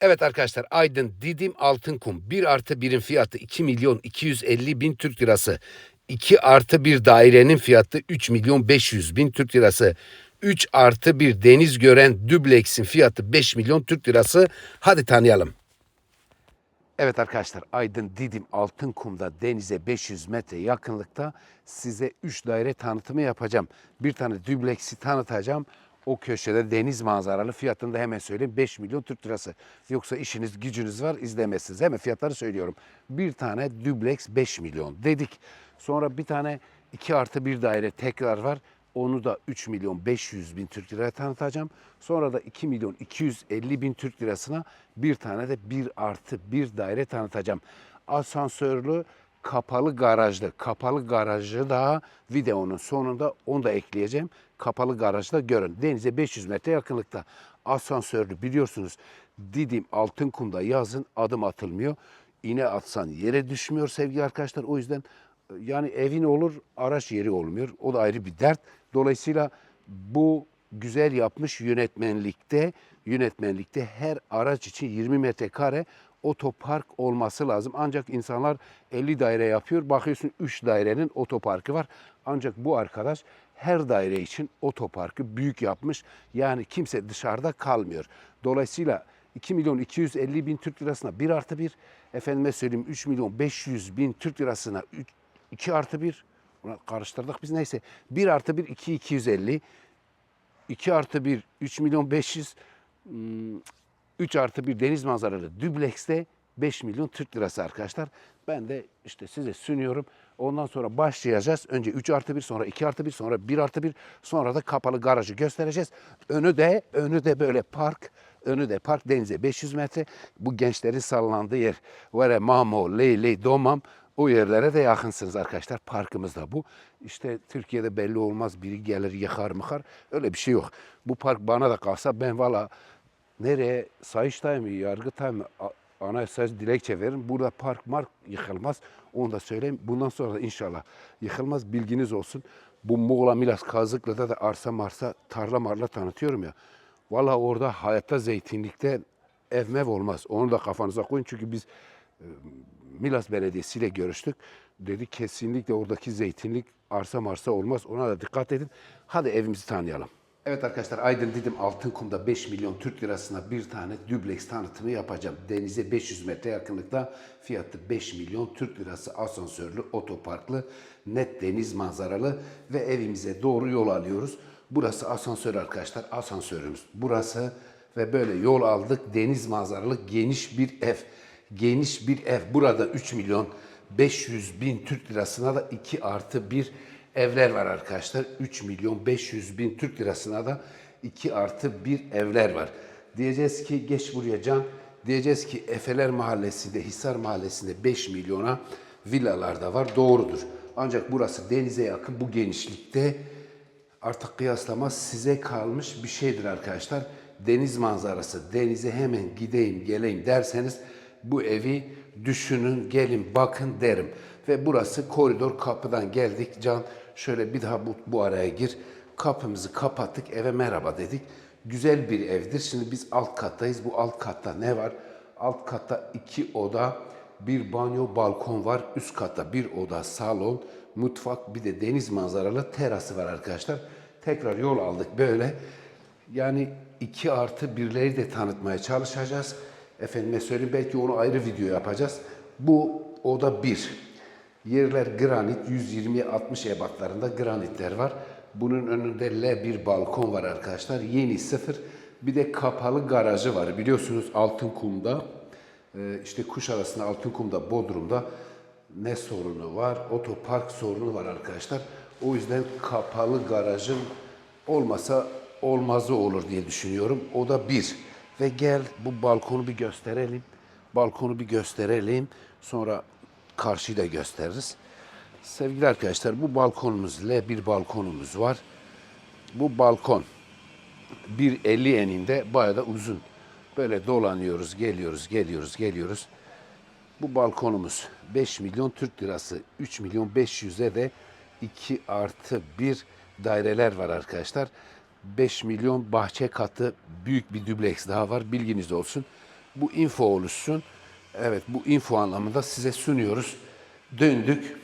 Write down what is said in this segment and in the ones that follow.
Evet arkadaşlar Aydın Didim Altınkum 1 artı 1'in fiyatı 2 milyon 250 bin Türk lirası. 2 artı 1 dairenin fiyatı 3 milyon 500 bin Türk lirası. 3 artı 1 deniz gören dübleksin fiyatı 5 milyon Türk lirası. Hadi tanıyalım. Evet arkadaşlar Aydın Didim Altınkum'da denize 500 metre yakınlıkta size 3 daire tanıtımı yapacağım. Bir tane dübleksi tanıtacağım. O köşede deniz manzaralı fiyatını da hemen söyleyeyim 5 milyon Türk lirası. Yoksa işiniz gücünüz var izlemezsiniz. Hemen fiyatları söylüyorum. Bir tane dübleks 5 milyon dedik. Sonra bir tane 2 artı 1 daire tekrar var. Onu da 3 milyon 500 bin Türk liraya tanıtacağım. Sonra da 2 milyon 250 bin Türk lirasına bir tane de 1 artı 1 daire tanıtacağım. Asansörlü kapalı garajlı. Kapalı garajı da videonun sonunda onu da ekleyeceğim. Kapalı garajda görün. Denize 500 metre yakınlıkta. Asansörlü biliyorsunuz Didim Altınkum'da yazın adım atılmıyor. İğne atsan yere düşmüyor sevgili arkadaşlar. O yüzden yani evin olur araç yeri olmuyor. O da ayrı bir dert. Dolayısıyla bu güzel yapmış yönetmenlikte yönetmenlikte her araç için 20 metrekare otopark olması lazım. Ancak insanlar 50 daire yapıyor. Bakıyorsun 3 dairenin otoparkı var. Ancak bu arkadaş her daire için otoparkı büyük yapmış. Yani kimse dışarıda kalmıyor. Dolayısıyla 2 milyon 250 bin Türk lirasına 1 artı 1, efendime söyleyeyim 3 milyon 500 bin Türk lirasına 2 artı 1, Ulan karıştırdık biz neyse 1 artı 1 2 250, 2 artı 1 3 milyon 500, 3 artı 1 deniz manzaralı düblekste 5 milyon Türk lirası arkadaşlar. Ben de işte size sunuyorum. Ondan sonra başlayacağız. Önce 3 artı 1 sonra 2 artı 1 sonra 1 artı 1 sonra da kapalı garajı göstereceğiz. Önü de önü de böyle park. Önü de park denize 500 metre. Bu gençlerin sallandığı yer. Vere Mamo, Leyli, Domam. O yerlere de yakınsınız arkadaşlar. Parkımız da bu. İşte Türkiye'de belli olmaz. Biri gelir yıkar mıkar. Öyle bir şey yok. Bu park bana da kalsa ben valla nereye Sayıştay mı, Yargıtay mı a- anayasa dilekçe veririm. Burada park mark yıkılmaz. Onu da söyleyeyim. Bundan sonra da inşallah yıkılmaz. Bilginiz olsun. Bu Muğla Milas Kazıklı'da da arsa marsa tarla marla tanıtıyorum ya. Valla orada hayatta zeytinlikte ev mev olmaz. Onu da kafanıza koyun. Çünkü biz e, Milas Belediyesi ile görüştük. Dedi kesinlikle oradaki zeytinlik arsa marsa olmaz. Ona da dikkat edin. Hadi evimizi tanıyalım. Evet arkadaşlar Aydın Didim Altınkum'da 5 milyon Türk lirasına bir tane dübleks tanıtımı yapacağım. Denize 500 metre yakınlıkta fiyatı 5 milyon Türk lirası asansörlü, otoparklı, net deniz manzaralı ve evimize doğru yol alıyoruz. Burası asansör arkadaşlar, asansörümüz. Burası ve böyle yol aldık. Deniz manzaralı geniş bir ev. Geniş bir ev. Burada 3 milyon 500 bin Türk lirasına da 2 artı 1 evler var arkadaşlar. 3 milyon 500 bin Türk lirasına da 2 artı 1 evler var. Diyeceğiz ki geç buraya can. Diyeceğiz ki Efeler Mahallesi'nde, Hisar Mahallesi'nde 5 milyona villalar da var. Doğrudur. Ancak burası denize yakın bu genişlikte artık kıyaslama size kalmış bir şeydir arkadaşlar. Deniz manzarası, denize hemen gideyim geleyim derseniz bu evi düşünün, gelin bakın derim. Ve burası koridor kapıdan geldik. Can şöyle bir daha bu, bu araya gir. Kapımızı kapattık, eve merhaba dedik. Güzel bir evdir. Şimdi biz alt kattayız. Bu alt katta ne var? Alt katta iki oda, bir banyo, balkon var. Üst katta bir oda, salon, mutfak, bir de deniz manzaralı terası var arkadaşlar. Tekrar yol aldık böyle. Yani iki artı birleri de tanıtmaya çalışacağız. Efendime söyleyeyim belki onu ayrı video yapacağız. Bu oda bir. Yerler granit 120-60 ebatlarında granitler var. Bunun önünde L bir balkon var arkadaşlar. Yeni sıfır. Bir de kapalı garajı var. Biliyorsunuz Altınkum'da e, işte Kuşadası'nda Altınkum'da Bodrum'da ne sorunu var? Otopark sorunu var arkadaşlar. O yüzden kapalı garajın olmasa olmazı olur diye düşünüyorum. O da bir. Ve gel bu balkonu bir gösterelim. Balkonu bir gösterelim. Sonra karşıyı da gösteririz. Sevgili arkadaşlar bu balkonumuz L bir balkonumuz var. Bu balkon 1.50 eninde bayağı da uzun. Böyle dolanıyoruz, geliyoruz, geliyoruz, geliyoruz. Bu balkonumuz 5 milyon Türk lirası, 3 milyon 500'e de 2 artı 1 daireler var arkadaşlar. 5 milyon bahçe katı büyük bir dübleks daha var bilginiz olsun. Bu info oluşsun. Evet bu info anlamında size sunuyoruz. Döndük.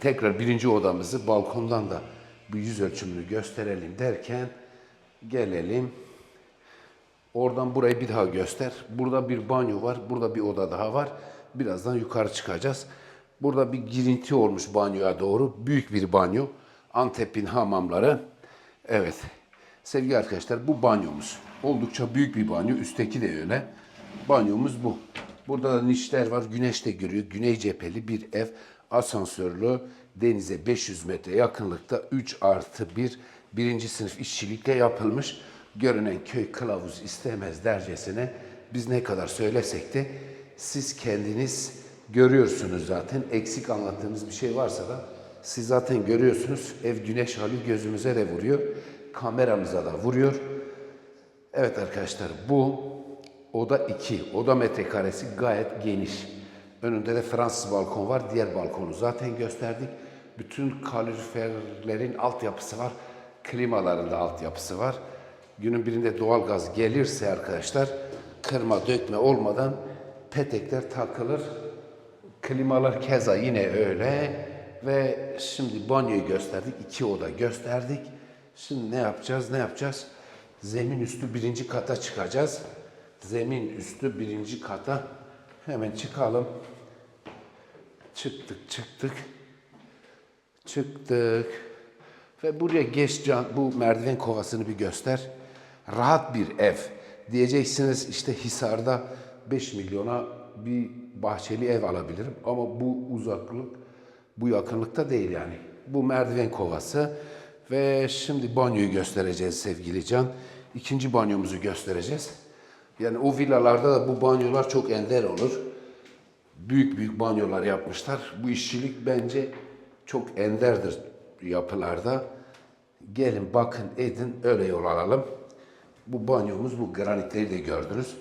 Tekrar birinci odamızı balkondan da bu yüz ölçümünü gösterelim derken gelelim. Oradan burayı bir daha göster. Burada bir banyo var. Burada bir oda daha var. Birazdan yukarı çıkacağız. Burada bir girinti olmuş banyoya doğru. Büyük bir banyo. Antep'in hamamları. Evet. Sevgili arkadaşlar bu banyomuz. Oldukça büyük bir banyo. Üstteki de öyle. Banyomuz bu. Burada da nişler var. Güneş de görüyor. Güney cepheli bir ev. Asansörlü. Denize 500 metre yakınlıkta 3 artı 1 birinci sınıf işçilikle yapılmış. Görünen köy kılavuz istemez dercesine biz ne kadar söylesek de siz kendiniz görüyorsunuz zaten. Eksik anlattığımız bir şey varsa da siz zaten görüyorsunuz. Ev güneş hali gözümüze de vuruyor. Kameramıza da vuruyor. Evet arkadaşlar bu oda 2. Oda metrekaresi gayet geniş. Önünde de Fransız balkon var. Diğer balkonu zaten gösterdik. Bütün kaloriferlerin altyapısı var. Klimaların da altyapısı var. Günün birinde doğalgaz gelirse arkadaşlar kırma dökme olmadan petekler takılır. Klimalar keza yine öyle. Ve şimdi banyoyu gösterdik. iki oda gösterdik. Şimdi ne yapacağız? Ne yapacağız? Zemin üstü birinci kata çıkacağız. Zemin üstü birinci kata hemen çıkalım. Çıktık çıktık. Çıktık. Ve buraya geç can bu merdiven kovasını bir göster. Rahat bir ev. Diyeceksiniz işte Hisar'da 5 milyona bir bahçeli ev alabilirim. Ama bu uzaklık, bu yakınlıkta değil yani. Bu merdiven kovası. Ve şimdi banyoyu göstereceğiz sevgili Can. İkinci banyomuzu göstereceğiz. Yani o villalarda da bu banyolar çok ender olur. Büyük büyük banyolar yapmışlar. Bu işçilik bence çok enderdir yapılarda. Gelin bakın edin öyle yol alalım. Bu banyomuz bu granitleri de gördünüz.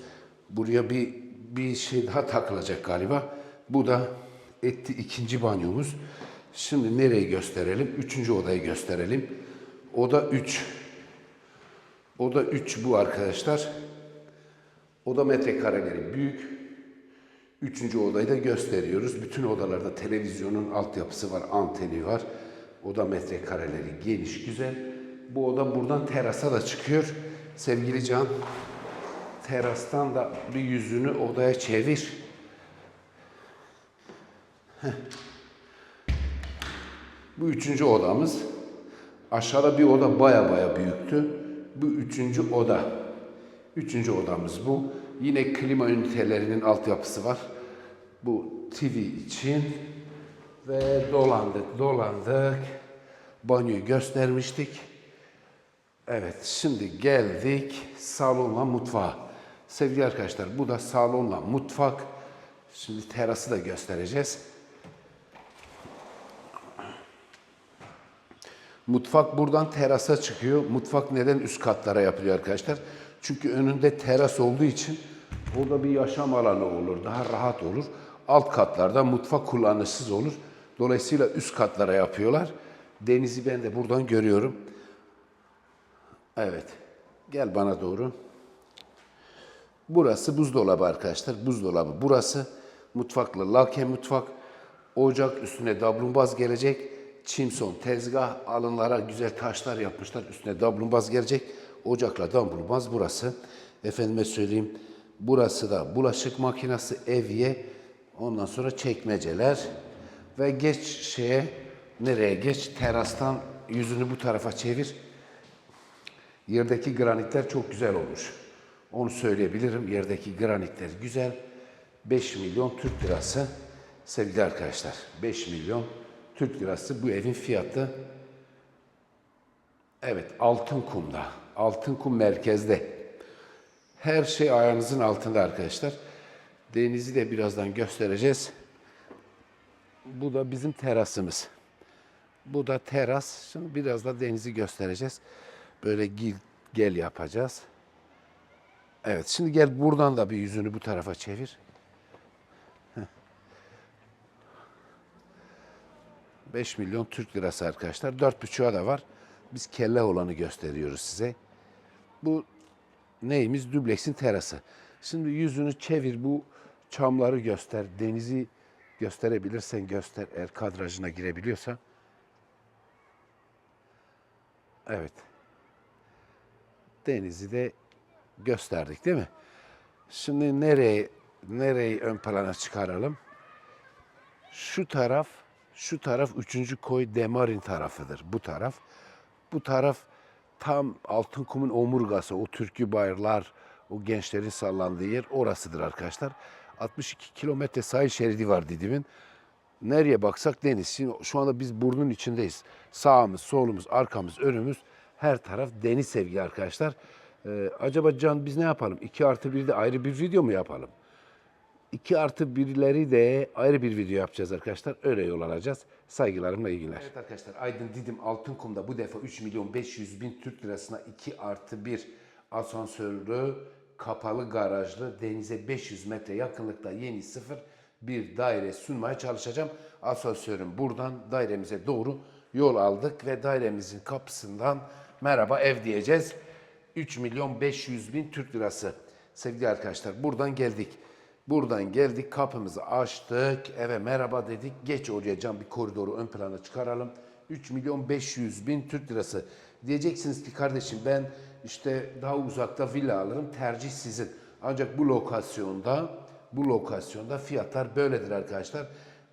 Buraya bir bir şey daha takılacak galiba. Bu da etti ikinci banyomuz. Şimdi nereyi gösterelim? Üçüncü odayı gösterelim. Oda 3. Oda 3 bu arkadaşlar. Oda metrekareleri büyük. Üçüncü odayı da gösteriyoruz. Bütün odalarda televizyonun altyapısı var, anteni var. Oda metrekareleri geniş, güzel. Bu oda buradan terasa da çıkıyor. Sevgili Can, terastan da bir yüzünü odaya çevir. Bu üçüncü odamız. Aşağıda bir oda baya baya büyüktü. Bu üçüncü oda. Üçüncü odamız bu. Yine klima ünitelerinin altyapısı var. Bu TV için. Ve dolandık, dolandık. Banyoyu göstermiştik. Evet, şimdi geldik salonla mutfağa. Sevgili arkadaşlar, bu da salonla mutfak. Şimdi terası da göstereceğiz. Mutfak buradan terasa çıkıyor. Mutfak neden üst katlara yapılıyor arkadaşlar? Çünkü önünde teras olduğu için orada bir yaşam alanı olur, daha rahat olur. Alt katlarda mutfak kullanışsız olur. Dolayısıyla üst katlara yapıyorlar. Denizi ben de buradan görüyorum. Evet. Gel bana doğru. Burası buzdolabı arkadaşlar. Buzdolabı. Burası mutfaklı lake mutfak. Ocak üstüne dablumbaz gelecek. Çimson tezgah alınlara güzel taşlar yapmışlar. Üstüne dablumbaz gelecek. Ocakla dablumbaz burası. Efendime söyleyeyim. Burası da bulaşık makinesi, evye. Ondan sonra çekmeceler. Ve geç şeye nereye geç? Terastan yüzünü bu tarafa çevir. Yerdeki granitler çok güzel olmuş. Onu söyleyebilirim. Yerdeki granitler güzel. 5 milyon Türk lirası sevgili arkadaşlar. 5 milyon Türk lirası bu evin fiyatı. Evet altın kumda. Altın kum merkezde. Her şey ayağınızın altında arkadaşlar. Denizi de birazdan göstereceğiz. Bu da bizim terasımız. Bu da teras. Şimdi biraz da denizi göstereceğiz. Böyle gel, gel yapacağız. Evet şimdi gel buradan da bir yüzünü bu tarafa çevir. Heh. 5 milyon Türk lirası arkadaşlar. 4,5'a da var. Biz kelle olanı gösteriyoruz size. Bu neyimiz? Dubleksin terası. Şimdi yüzünü çevir bu çamları göster. Denizi gösterebilirsen göster eğer kadrajına girebiliyorsa. Evet. Denizi de gösterdik değil mi? Şimdi nereye nereyi ön plana çıkaralım? Şu taraf, şu taraf 3. koy Demarin tarafıdır. Bu taraf. Bu taraf tam Altınkum'un omurgası, o türkü bayırlar, o gençlerin sallandığı yer orasıdır arkadaşlar. 62 kilometre sahil şeridi var Didim'in. Nereye baksak deniz. Şimdi şu anda biz burnun içindeyiz. Sağımız, solumuz, arkamız, önümüz her taraf deniz sevgili arkadaşlar. Ee, acaba Can biz ne yapalım? 2 artı 1'de ayrı bir video mu yapalım? 2 artı 1'leri de ayrı bir video yapacağız arkadaşlar. Öyle yol alacağız. Saygılarımla iyi günler. Evet arkadaşlar Aydın Didim Altınkum'da bu defa 3 milyon 500 bin Türk lirasına 2 artı 1 asansörlü kapalı garajlı denize 500 metre yakınlıkta yeni sıfır bir daire sunmaya çalışacağım. Asansörün buradan dairemize doğru yol aldık ve dairemizin kapısından merhaba ev diyeceğiz. 3 milyon 500 bin Türk lirası. Sevgili arkadaşlar buradan geldik. Buradan geldik kapımızı açtık eve merhaba dedik. Geç oraya cam bir koridoru ön plana çıkaralım. 3 milyon 500 bin Türk lirası. Diyeceksiniz ki kardeşim ben işte daha uzakta villa alırım tercih sizin. Ancak bu lokasyonda bu lokasyonda fiyatlar böyledir arkadaşlar.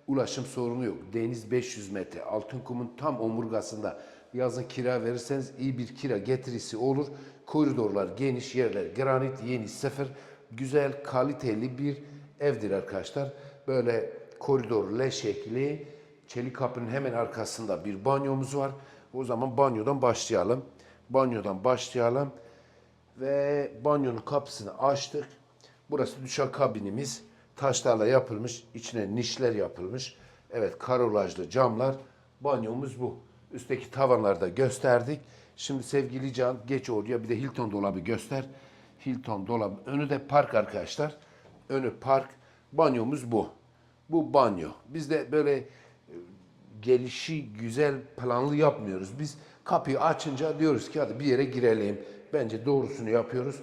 Ulaşım sorunu yok. Deniz 500 metre. Altınkum'un tam omurgasında. Yazın kira verirseniz iyi bir kira getirisi olur. Koridorlar geniş yerler. Granit yeni sıfır. Güzel kaliteli bir evdir arkadaşlar. Böyle koridor L şekli. Çelik kapının hemen arkasında bir banyomuz var. O zaman banyodan başlayalım. Banyodan başlayalım. Ve banyonun kapısını açtık. Burası duşa kabinimiz. Taşlarla yapılmış. içine nişler yapılmış. Evet karolajlı camlar. Banyomuz bu. Üstteki tavanlarda gösterdik. Şimdi sevgili Can geç oraya bir de Hilton dolabı göster. Hilton dolabı. Önü de park arkadaşlar. Önü park. Banyomuz bu. Bu banyo. Biz de böyle e, gelişi güzel planlı yapmıyoruz. Biz kapıyı açınca diyoruz ki hadi bir yere girelim. Bence doğrusunu yapıyoruz.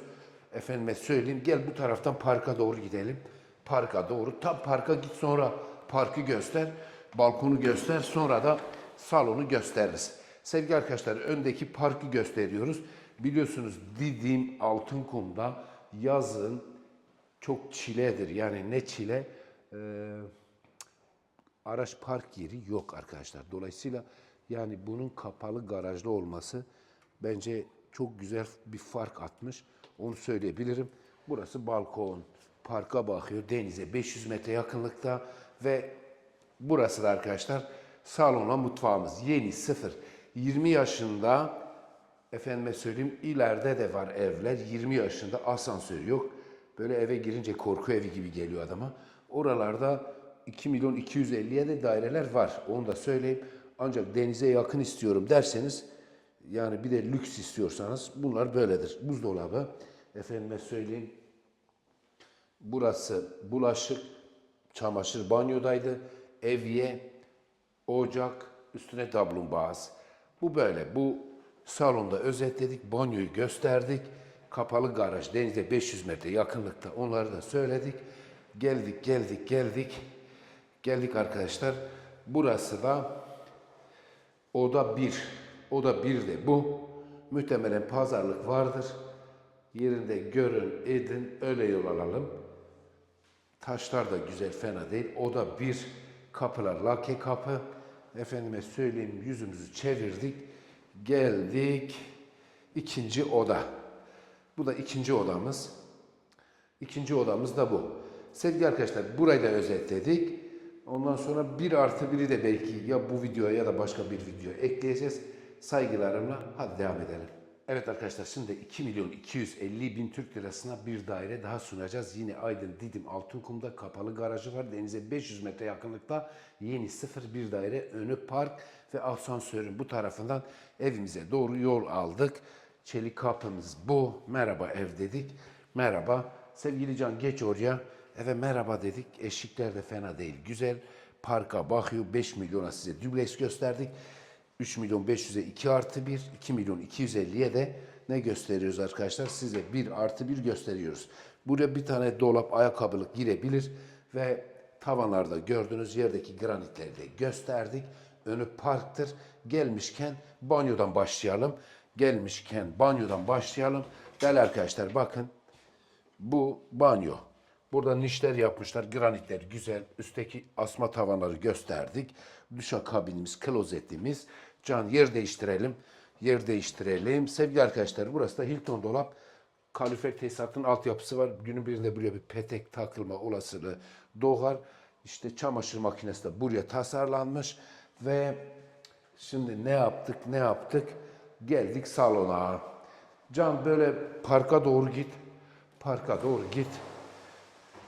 Efendime söyleyeyim gel bu taraftan parka doğru gidelim. Parka doğru. Tam parka git sonra parkı göster. Balkonu göster. Sonra da salonu gösteririz. Sevgili arkadaşlar öndeki parkı gösteriyoruz. Biliyorsunuz Didim Altınkum'da yazın çok çiledir. Yani ne çile? Ee, araç park yeri yok arkadaşlar. Dolayısıyla yani bunun kapalı garajlı olması bence çok güzel bir fark atmış. Onu söyleyebilirim. Burası balkon, parka bakıyor, denize 500 metre yakınlıkta ve burası da arkadaşlar salonla mutfağımız. Yeni sıfır. 20 yaşında efendime söyleyeyim ileride de var evler. 20 yaşında asansör yok. Böyle eve girince korku evi gibi geliyor adama. Oralarda 2 milyon 250'ye de daireler var. Onu da söyleyeyim. Ancak denize yakın istiyorum derseniz yani bir de lüks istiyorsanız bunlar böyledir. Buzdolabı, efendime söyleyeyim burası bulaşık, çamaşır banyodaydı. Evye, ocak, üstüne tablumbağız. Bu böyle. Bu salonda özetledik, banyoyu gösterdik. Kapalı garaj denize 500 metre yakınlıkta onları da söyledik. Geldik, geldik, geldik. Geldik arkadaşlar. Burası da Oda 1. Oda 1 de bu. Muhtemelen pazarlık vardır. Yerinde görün, edin, öyle yol alalım. Taşlar da güzel, fena değil. Oda 1. Kapılar lake kapı. Efendime söyleyeyim yüzümüzü çevirdik. Geldik. ikinci oda. Bu da ikinci odamız. İkinci odamız da bu. Sevgili arkadaşlar burayı da özetledik. Ondan sonra bir artı biri de belki ya bu videoya ya da başka bir video ekleyeceğiz. Saygılarımla hadi devam edelim. Evet arkadaşlar şimdi 2 milyon 250 bin Türk lirasına bir daire daha sunacağız. Yine Aydın Didim Altınkum'da kapalı garajı var. Denize 500 metre yakınlıkta yeni sıfır bir daire önü park ve asansörün bu tarafından evimize doğru yol aldık. Çelik kapımız bu. Merhaba ev dedik. Merhaba. Sevgili Can geç oraya. Eve merhaba dedik. Eşikler de fena değil. Güzel. Parka bakıyor. 5 milyona size dubleks gösterdik. 3 milyon 500'e 2 artı 1. 2 milyon 250'ye de ne gösteriyoruz arkadaşlar? Size 1 artı 1 gösteriyoruz. Buraya bir tane dolap ayakkabılık girebilir ve tavanlarda gördüğünüz yerdeki granitleri de gösterdik. Önü parktır. Gelmişken banyodan başlayalım. Gelmişken banyodan başlayalım. Değerli arkadaşlar bakın bu banyo. Burada nişler yapmışlar. Granitler güzel. Üstteki asma tavanları gösterdik. Duşakabinimiz, klozetimiz. Can yer değiştirelim. Yer değiştirelim. Sevgili arkadaşlar burası da Hilton dolap. Kalorifer tesisatın altyapısı var. Günün birinde buraya bir petek takılma olasılığı doğar. İşte çamaşır makinesi de buraya tasarlanmış ve şimdi ne yaptık ne yaptık? Geldik salona. Can böyle parka doğru git. Parka doğru git.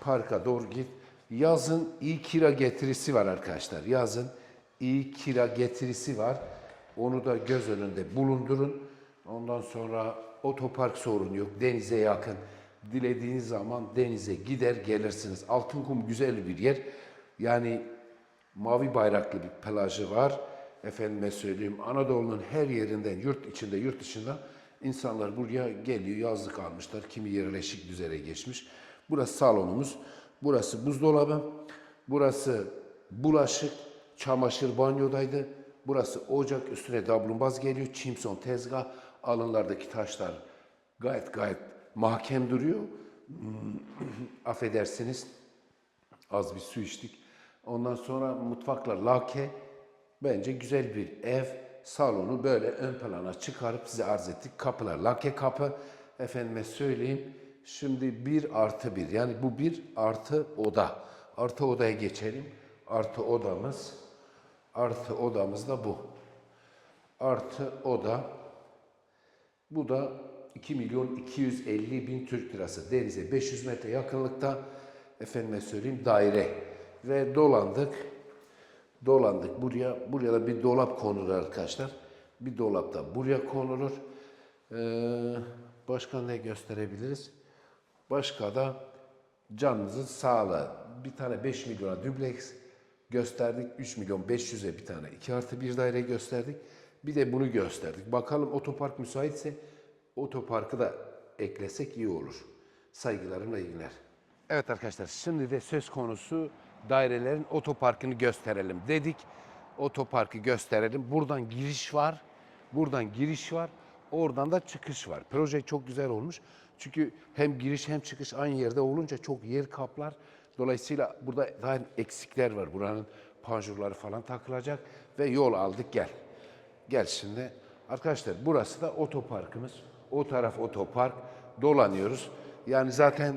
Parka doğru git. Yazın iyi kira getirisi var arkadaşlar. Yazın iyi kira getirisi var. Onu da göz önünde bulundurun. Ondan sonra otopark sorunu yok. Denize yakın. Dilediğiniz zaman denize gider gelirsiniz. Altınkum güzel bir yer. Yani mavi bayraklı bir plajı var. Efendime söyleyeyim Anadolu'nun her yerinden, yurt içinde, yurt dışında insanlar buraya geliyor, yazlık almışlar. Kimi yerleşik düzene geçmiş. Burası salonumuz, burası buzdolabı, burası bulaşık, çamaşır banyodaydı. Burası ocak, üstüne dablumbaz geliyor, çimson tezgah, alınlardaki taşlar gayet gayet mahkem duruyor. Hmm, Affedersiniz, az bir su içtik. Ondan sonra mutfakla lake. Bence güzel bir ev. Salonu böyle ön plana çıkarıp size arz ettik. Kapılar lake kapı. Efendime söyleyeyim. Şimdi bir artı bir. Yani bu bir artı oda. Artı odaya geçelim. Artı odamız. Artı odamız da bu. Artı oda. Bu da 2 milyon 250 bin Türk lirası. Denize 500 metre yakınlıkta efendime söyleyeyim daire. Ve dolandık. Dolandık buraya. Buraya da bir dolap konulur arkadaşlar. Bir dolap da buraya konulur. Ee, başka ne gösterebiliriz? Başka da canınızın sağlığı. Bir tane 5 milyona dubleks gösterdik. 3 milyon 500'e bir tane 2 artı bir daire gösterdik. Bir de bunu gösterdik. Bakalım otopark müsaitse otoparkı da eklesek iyi olur. Saygılarımla iyi günler. Evet arkadaşlar şimdi de söz konusu dairelerin otoparkını gösterelim dedik. Otoparkı gösterelim. Buradan giriş var. Buradan giriş var. Oradan da çıkış var. Proje çok güzel olmuş. Çünkü hem giriş hem çıkış aynı yerde olunca çok yer kaplar. Dolayısıyla burada daha eksikler var. Buranın panjurları falan takılacak ve yol aldık gel. Gel şimdi. Arkadaşlar burası da otoparkımız. O taraf otopark. Dolanıyoruz. Yani zaten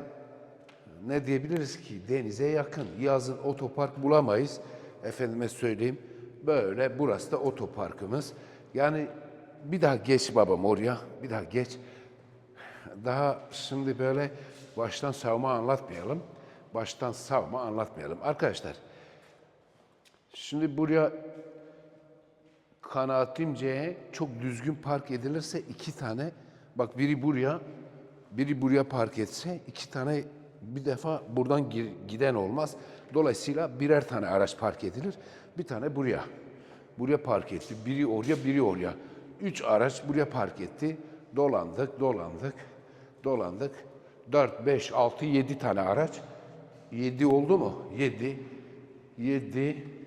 ne diyebiliriz ki denize yakın. Yazın otopark bulamayız. Efendime söyleyeyim. Böyle burası da otoparkımız. Yani bir daha geç babam oraya. Bir daha geç. Daha şimdi böyle baştan savma anlatmayalım. Baştan savma anlatmayalım. Arkadaşlar şimdi buraya kanaatimce çok düzgün park edilirse iki tane bak biri buraya biri buraya park etse iki tane bir defa buradan giden olmaz. Dolayısıyla birer tane araç park edilir. Bir tane buraya. Buraya park etti. Biri oraya, biri oraya. Üç araç buraya park etti. Dolandık, dolandık, dolandık. Dört, beş, altı, yedi tane araç. Yedi oldu mu? Yedi. Yedi.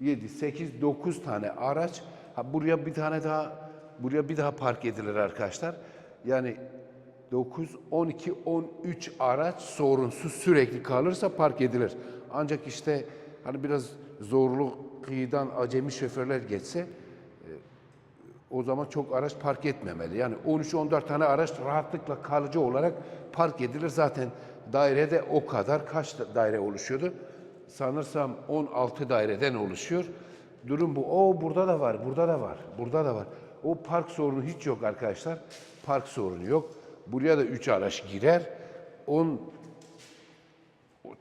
7, 8, 9 tane araç. Ha, buraya bir tane daha buraya bir daha park edilir arkadaşlar. Yani 9, 12, 13 araç sorunsuz sürekli kalırsa park edilir. Ancak işte hani biraz zorlu kıyıdan acemi şoförler geçse e, o zaman çok araç park etmemeli. Yani 13-14 tane araç rahatlıkla kalıcı olarak park edilir. Zaten dairede o kadar kaç da- daire oluşuyordu? Sanırsam 16 daireden oluşuyor. Durum bu. O burada da var, burada da var, burada da var. O park sorunu hiç yok arkadaşlar. Park sorunu yok. Buraya da 3 araç girer. 10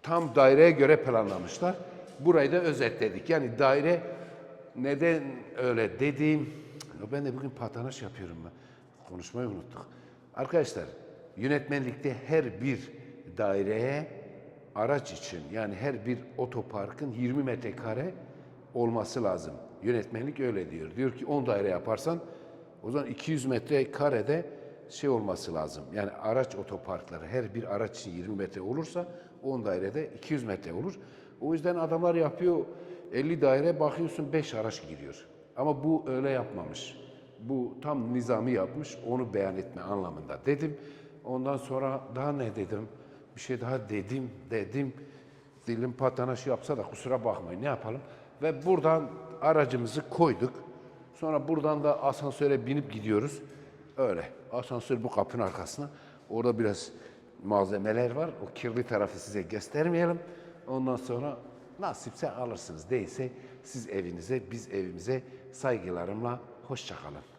tam daireye göre planlamışlar. Burayı da özetledik. Yani daire neden öyle dediğim, ben de bugün patanaş yapıyorum ben. Konuşmayı unuttuk. Arkadaşlar yönetmenlikte her bir daireye araç için yani her bir otoparkın 20 metrekare olması lazım. Yönetmenlik öyle diyor. Diyor ki 10 daire yaparsan o zaman 200 metrekarede şey olması lazım. Yani araç otoparkları her bir araç için 20 metre olursa 10 dairede 200 metre olur. O yüzden adamlar yapıyor 50 daire bakıyorsun 5 araç giriyor. Ama bu öyle yapmamış. Bu tam nizami yapmış. Onu beyan etme anlamında dedim. Ondan sonra daha ne dedim? Bir şey daha dedim, dedim. Dilim patanaş yapsa da kusura bakmayın ne yapalım. Ve buradan aracımızı koyduk. Sonra buradan da asansöre binip gidiyoruz. Öyle. Asansör bu kapının arkasına. Orada biraz malzemeler var. O kirli tarafı size göstermeyelim. Ondan sonra nasipse alırsınız. Değilse siz evinize, biz evimize saygılarımla hoşça kalın.